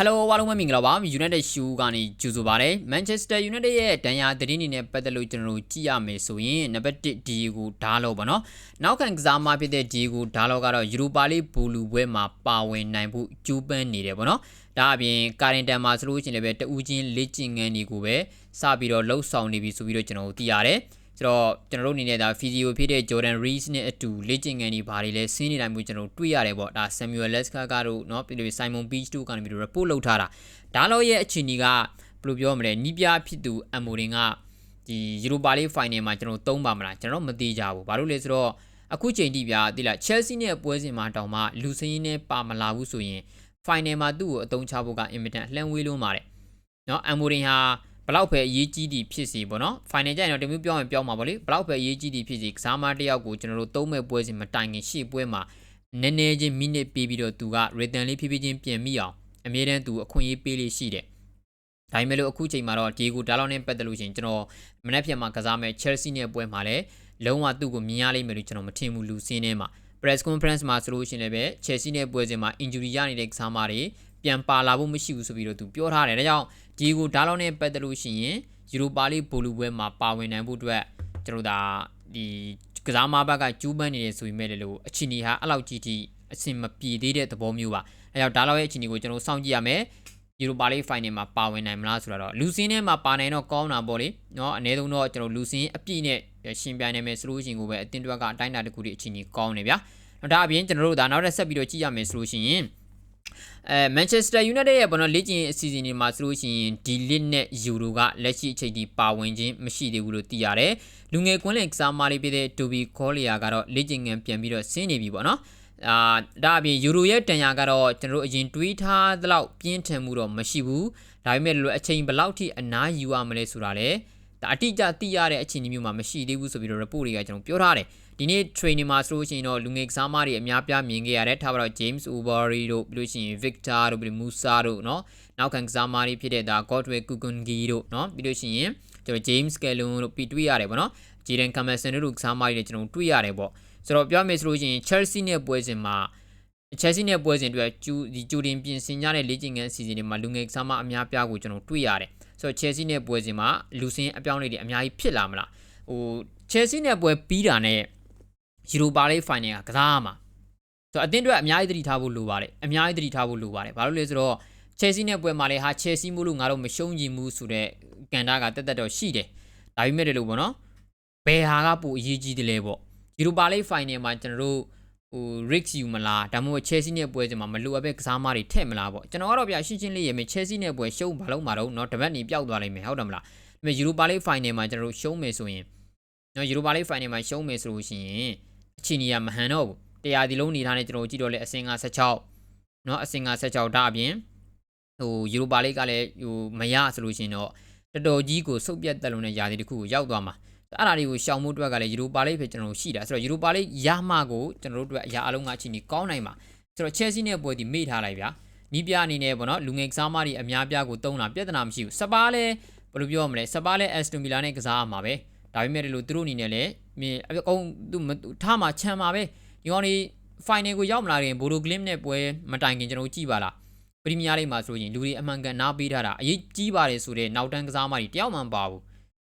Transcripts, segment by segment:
Hello အားလုံးပဲမင်္ဂလာပါ United Shoe ကနေကြိုဆိုပါရစေ Manchester United ရဲ့ဒဏ်ရာသတင်းတွေနဲ့ပတ်သက်လို့ကျွန်တော်တို့ကြည့်ရမယ်ဆိုရင်နံပါတ်1 Diego Dalot ပေါ့နော်နောက်ခံကစားမဖြစ်တဲ့ Diego Dalot ကတော့ Europa League ဘူလူပွဲမှာပါဝင်နိုင်ဖို့ကြိုးပမ်းနေတယ်ပေါ့နော်ဒါအပြင်ကာရင်တန်မှာဆိုလို့ရှိရင်လည်းပဲတဦးချင်းလေ့ကျင့်ငန်းတွေကိုပဲစပြီးတော့လှုပ်ဆောင်နေပြီဆိုပြီးတော့ကျွန်တော်တို့သိရတယ် ဆိုတော့ကျွန်တော်တို့အနေနဲ့ဒါ physio ဖြစ်တဲ့ Jordan Rees နဲ့အတူလေ့ကျင့်ခန်းတွေဘာတွေလဲဆင်းနေတိုင်းမျိုးကျွန်တော်တို့တွေ့ရတယ်ပေါ့ဒါ Samuel Leska ကတော့เนาะပြီးလို့ Simon Beach တို့ကနေပြီးတော့ report လုပ်ထားတာဒါတော့ရဲ့အခြေအနေကဘယ်လိုပြောမလဲနီးပြဖြစ်သူအမိုရင်ကဒီ Europa League Final မှာကျွန်တော်သုံးပါမလားကျွန်တော်မသိကြဘူးဘာလို့လဲဆိုတော့အခုချိန်ထိဗျာတိလား Chelsea နဲ့ပွဲစဉ်မှာတောင်မှလူစင်းင်းနဲ့ပါမလာဘူးဆိုရင် Final မှာသူ့ကိုအသုံးချဖို့ကအင်မတန်လှမ်းဝေးလုံးပါတယ်เนาะအမိုရင်ဟာ ဘလောက်ပဲအရေးကြီးသည်ဖြစ်စီပေါ့နော် final ကျရင်တော့တမျိုးပြောင်းရင်ပြောင်းမှာပေါ့လေဘလောက်ပဲအရေးကြီးသည်ဖြစ်စီကစားမတစ်ယောက်ကိုကျွန်တော်တို့သုံးမဲ့ပွဲစဉ်မတိုင်ခင်ရှေ့ပွဲမှာနည်းနည်းချင်းမိနစ်ပေးပြီးတော့သူက return လေးဖြည်းဖြည်းချင်းပြင်မိအောင်အမြဲတမ်းသူအခွင့်အရေးပေးလေးရှိတယ်ဒါပေမဲ့လို့အခုချိန်မှာတော့ဒီကိုဒါလောက်နဲ့ပတ်သက်လို့ရှိရင်ကျွန်တော်မနေ့ပြန်မှာကစားမဲ့ Chelsea နဲ့ပွဲမှာလည်းလုံးဝသူ့ကိုမြင်ရလိမ့်မယ်လို့ကျွန်တော်မထင်ဘူးလူစင်းထဲမှာ press conference မှာဆိုလို့ရှိရင်လည်းပဲ Chelsea နဲ့ပွဲစဉ်မှာ injury ရနေတဲ့ကစားမတွေ ပြန်ပါလာဖို့မရှိဘူးဆိုပြီးတော့သူပြောထားတယ်။ဒါကြောင့်ဒီကိုဒါလောက်နဲ့ပတ်သက်လို့ရှိရင်ယူရိုပါလိဘောလုံးပွဲမှာပါဝင်နိုင်ဖို့အတွက်ကျွန်တော်ဒါဒီကစားမဘက်ကကျူးပန်းနေတယ်ဆိုပေမဲ့လည်းအချီနီဟာအဲ့လောက်ကြီးကြီးအဆင်မပြေသေးတဲ့သဘောမျိုးပါ။အဲကြောင့်ဒါလောက်ရဲ့အချီနီကိုကျွန်တော်စောင့်ကြည့်ရမယ်။ Europa League Final မှာပါဝင်နိုင်မလားဆိုတော့လူစင်းထဲမှာပါနိုင်တော့ကောင်းတာပေါ့လေ။နော်အနည်းဆုံးတော့ကျွန်တော်လူစင်းအပြည့်နဲ့ရှင်ပြိုင်နိုင်မယ်ဆိုလို့ရှိရင်ကိုပဲအတင်းတွက်ကအတိုင်းအတာတစ်ခုတည်းအချီနီကောင်းနေဗျာ။နောက်ဒါအပြင်ကျွန်တော်တို့ဒါနောက်ထပ်ဆက်ပြီးတော့ကြည့်ရမယ်ဆိုလို့ရှိရင် အဲ Manchester United ရဲ့ဘောနော်လေ့ကျင့်အစီအစဉ်တွေမှာဆိုလို့ရှိရင်ဒီလစ်နဲ့ယူရိုကလက်ရှိအချိန်ထိပါဝင်ခြင်းမရှိသေးဘူးလို့သိရတယ်။လူငယ်ကွင်းလင်ကစားမလေးဖြစ်တဲ့ Toby Collier ကတော့လေ့ကျင့်ငန်းပြန်ပြီးတော့ဆင်းနေပြီပေါ့နော်။အာဒါအပြင်ယူရိုရဲ့တန်ရာကတော့ကျွန်တော်တို့အရင်တွေးထားသလောက်ပြင်းထန်မှုတော့မရှိဘူး။ဒါပေမဲ့လို့အချိန်ဘယ်လောက်ထိအနားယူရမလဲဆိုတာလေဒါအတိအကျသိရတဲ့အခြေအနေမျိုးမှာမရှိသေးဘူးဆိုပြီးတော့ report တွေကကျွန်တော်ပြောထားတယ် ဒီနေ့ training မှာဆိုလို့ရှိရင်တော့လူငယ်ကစားမတွေအများပြားမြင်ခဲ့ရတယ်ထားပါတော့ James Overy တို့ပြီးလို့ရှိရင် Victor တို့ပြီး Musa တို့เนาะနောက်ခံကစားမတွေဖြစ်တဲ့ဒါ Godwin Kukungi တို့เนาะပြီးလို့ရှိရင်ကျွန်တော် James Callum တို့ပြီးတွေ့ရတယ်ပေါ့เนาะ Jadon Camerson တို့ကစားမတွေကျွန်တော်တွေ့ရတယ်ပေါ့ဆိုတော့ပြောမယ်ဆိုလို့ရှိရင် Chelsea နဲ့ပွဲစဉ်မှာ Chelsea နဲ့ပွဲစဉ်အတွက်ကျူဒီကျူတင်ပြင်ဆင်ကြတဲ့လေ့ကျင့်ခန်းအစီအစဉ်တွေမှာလူငယ်ကစားမအများပြားကိုကျွန်တော်တွေ့ရတယ်ဆိုတော့ Chelsea နဲ့ပွဲစဉ်မှာလူစင်းအပြောင်းအလဲတွေအများကြီးဖြစ်လာမလားဟို Chelsea နဲ့ပွဲပြီးတာနဲ့ Europa League Final ကကစားမှာဆိုတော့အသင်းအတွက်အများကြီးသတိထားဖို့လိုပါတယ်အများကြီးသတိထားဖို့လိုပါတယ်ဘာလို့လဲဆိုတော့ Chelsea နဲ့ပွဲမှာလည်းဟာ Chelsea မို့လို့ငါတို့မရှုံးကြည့်ဘူးဆိုတော့ကန်တာကတက်တက်တော့ရှိတယ်ဒါပေမဲ့လည်းလို့ပေါ့နော်ဘယ်ဟာကပိုအရေးကြီးတယ်လဲပေါ့ Europa League Final မှာကျွန်တော်တို့ဟို Rick ယူမလားဒါမှမဟုတ် Chelsea နဲ့ပွဲစဉ်မှာမလိုအပ်ပဲကစားမတွေထည့်မလားပေါ့ကျွန်တော်ကတော့ဗျာရှင်းရှင်းလေးရမယ် Chelsea နဲ့ပွဲရှုံးဘာလို့မှာတော့เนาะတပတ်နေပျောက်သွားလိမ့်မယ်ဟုတ်တယ်မလားဒါပေမဲ့ Europa League Final မှာကျွန်တော်တို့ရှုံးမယ်ဆိုရင်เนาะ Europa League Final မှာရှုံးမယ်ဆိုလို့ရှိရင် အချီနီယာမဟန်တော့ဘူးတရားဒီလုံးနေထားနေကျွန်တော်ကြည့်တော့လေအစင်က16เนาะအစင်က16ဒါအပြင်ဟို Europa League ကလည်းဟိုမရဆိုလို့ရှိရင်တော့တော်တော်ကြီးကိုစုပ်ပြတ်တက်လုံးတဲ့ຢာဒီတစ်ခုကိုရောက်သွားမှာအဲ့ဒါတွေကိုရှောင်မှုအတွက်ကလည်းယူရိုပါလိပဲကျွန်တော်တို့ရှိတာဆိုတော့ယူရိုပါလိရမှကိုကျွန်တော်တို့အတွက်အရာအလုံးကအချိန်ကြီးကောင်းနိုင်မှာဆိုတော့ Chelsea နဲ့ပွဲဒီမေ့ထားလိုက်ဗျာနီးပြအနေနဲ့ပေါ့နော်လူငယ်ကစားမတွေအများပြားကိုတုံးလာပြဿနာမရှိဘူးစပါးလဲဘယ်လိုပြောရမလဲစပါးလဲ Aston Villa နဲ့ကစားရမှာပဲ ဒါပေမဲ့လို့သူတို့အနေနဲ့လည်းမင်းအကုန်သူထားမှာချမ်းမှာပဲဒီကောင်ဒီ final ကိုရောက်မလာခင်ဘိုလိုဂလင်းနဲ့ပွဲမတိုင်ခင်ကျွန်တော်ကြည့်ပါလားပရီးမီးယားလိမှာဆိုရင်လူတွေအမှန်ကန်နားပေးထားတာအရေးကြီးပါတယ်ဆိုတဲ့နောက်တန်းကစားမတွေတယောက်မှမပါဘူး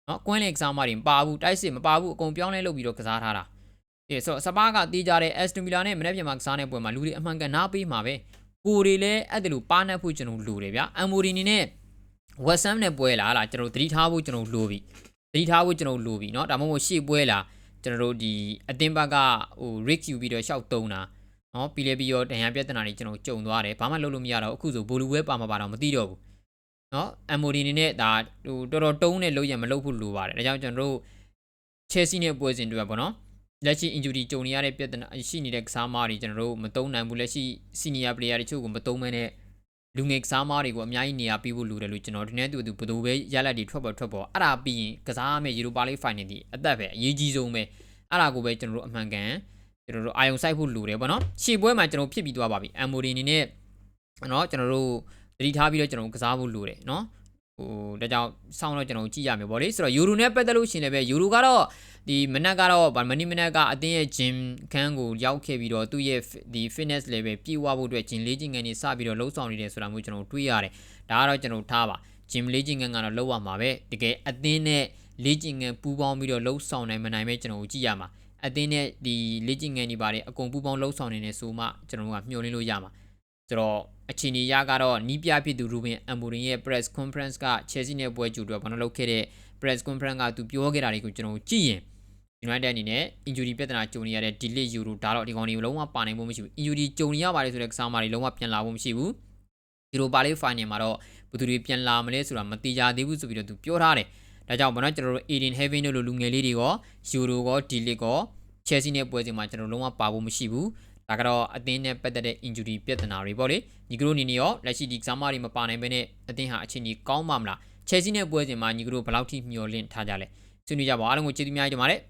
နော်ကွင်းလေကစားမတွေမပါဘူးတိုက်စစ်မပါဘူးအကုန်ပြောင်းလဲလုပ်ပြီးတော့ကစားထားတာဒီဆိုစပါးကတီးကြတဲ့ Aston Villa နဲ့မနေ့ပြန်မှာကစားတဲ့ပွဲမှာလူတွေအမှန်ကန်နားပေးမှာပဲကိုတွေလည်းအဲ့ဒါလိုပါနှက်ဖို့ကျွန်တော်လိုတယ်ဗျာအမ်မိုဒီနီနဲ့ West Ham နဲ့ပွဲလာလားကျွန်တော်သတိထားဖို့ကျွန်တော်လိုပြီ သတိထားဖို့ကျွန်တော်လိုပြီเนาะဒါမှမဟုတ်ရှေ့ပွဲလာကျွန်တော်တို့ဒီအတင်းဘက်ကဟို Rick ယူပြီးတော့ရှောက်တုံးတာเนาะပြီးလဲပြီးတော့ဒဏ်ရာပြဿနာတွေကျွန်တော်ကြုံသွားတယ်ဘာမှလုပ်လို့မရတော့အခုဆိုဘိုလူဝဲပါမှာပါတော့မသိတော့ဘူးနော် MOD အနေနဲ့ဒါဟိုတော်တော်တုံးနဲ့လုံးရမလုပ်ဖို့လိုပါတယ်ဒါကြောင့်ကျွန်တော်တို့ Chelsea နဲ့ပွဲစဉ်တွေ့ပါတော့လက်ရှိ injury ကြုံနေရတဲ့ပြဿနာရှိနေတဲ့ကစားမတွေကျွန်တော်တို့မတုံးနိုင်ဘူးလက်ရှိ senior player တွေချို့ကိုမတုံးမဲနဲ့ လူငယ်ကစားမားတွေကိုအများကြီးနေရာပေးဖို့လိုတယ်လို့ကျွန်တော်ဒီနေ့သူသူဘယ်လိုပဲရလက်တွေထွက်ပေါ်ထွက်ပေါ်အဲ့ဒါပြီးရင်ကစားမယ့်ယူရိုပါလိဖိုင်နယ်ဒီအသက်ပဲအရေးကြီးဆုံးပဲအဲ့ဒါကိုပဲကျွန်တော်တို့အမှန်ကန်ကျွန်တော်တို့အာယုံစိုက်ဖို့လိုတယ်ပေါ့နော်ရှေ့ပွဲမှာကျွန်တော်ဖြစ်ပြီးသွားပါပြီအမ်မိုဒီအနေနဲ့နော်ကျွန်တော်တို့တတိထားပြီးတော့ကျွန်တော်ကစားဖို့လိုတယ်နော် ဟိုဒါကြောင့်စောင့်တော့ကျွန်တော်တို့ကြည့်ရမယ်ဗောလေဆိုတော့ယူရိုနဲ့ပတ်သက်လို့ရှရင်လည်းပဲယူရိုကတော့ဒီမနက်ကတော့ဗာမနီမနက်ကအတင်းရဲ့ gym ခန်းကိုရောက်ခဲ့ပြီးတော့သူ့ရဲ့ဒီ fitness level ပြည့်ဝဖို့အတွက် gym လေ့ကျင့်ခန်းတွေစပြီးတော့လှုပ်ဆောင်နေတယ်ဆိုတာမျိုးကျွန်တော်တို့တွေ့ရတယ်ဒါကတော့ကျွန်တော်ထားပါ gym လေ့ကျင့်ခန်းကတော့လှုပ်ရမှာပဲတကယ်အတင်းနဲ့လေ့ကျင့်ခန်းပူးပေါင်းပြီးတော့လှုပ်ဆောင်နိုင်မနိုင်ပဲကျွန်တော်တို့ကြည့်ရမှာအတင်းနဲ့ဒီလေ့ကျင့်ခန်းတွေပါတယ်အကုန်ပူးပေါင်းလှုပ်ဆောင်နေတယ်ဆိုမှကျွန်တော်တို့ကမျှော်လင့်လို့ရမှာ ဆိုတော့အချိန်ကြီးရကတော့နီးပြဖြစ်သူရူဘင်အမ်ဘူရင်ရဲ့ press conference က Chelsea နဲ့ပွဲကြိုတော့ဘာလို့လုပ်ခဲ့တဲ့ press conference ကသူပြောခဲ့တာတွေကိုကျွန်တော်တို့ကြည့်ရင် United အနေနဲ့ injury ပြဿနာကြုံနေရတဲ့ delay euro ဒါတော့ဒီကောင်တွေလုံးဝပါနိုင်ဖို့မရှိဘူး injury ကြုံနေရပါတယ်ဆိုတဲ့ကစားမတွေလုံးဝပြန်လာဖို့မရှိဘူး Europa League final မှာတော့ဘယ်သူတွေပြန်လာမလဲဆိုတာမသိကြသေးဘူးဆိုပြီးတော့သူပြောထားတယ်ဒါကြောင့်ဘာလို့ကျွန်တော်တို့ Eden Heaven တို့လိုလူငယ်လေးတွေရော Euro ရော D-League ရော Chelsea နဲ့ပွဲစဉ်မှာကျွန်တော်လုံးဝပါဖို့မရှိဘူး ဒါကတော့အသင်းနဲ့ပတ်သက်တဲ့ injury ပြဿနာတွေပေါ့လေညီကတို့အနေနဲ့ရောလက်ရှိဒီကစားမတွေမပါနိုင်ဘဲနဲ့အသင်းဟာအချိန်ကြီးကောင်းမှမလား Chelsea နဲ့ပွဲစဉ်မှာညီကတို့ဘယ်လောက်ထိမျှော်လင့်ထားကြလဲဆွေးနွေးကြပါအားလုံးကိုကျေးဇူးများတင်ပါတယ်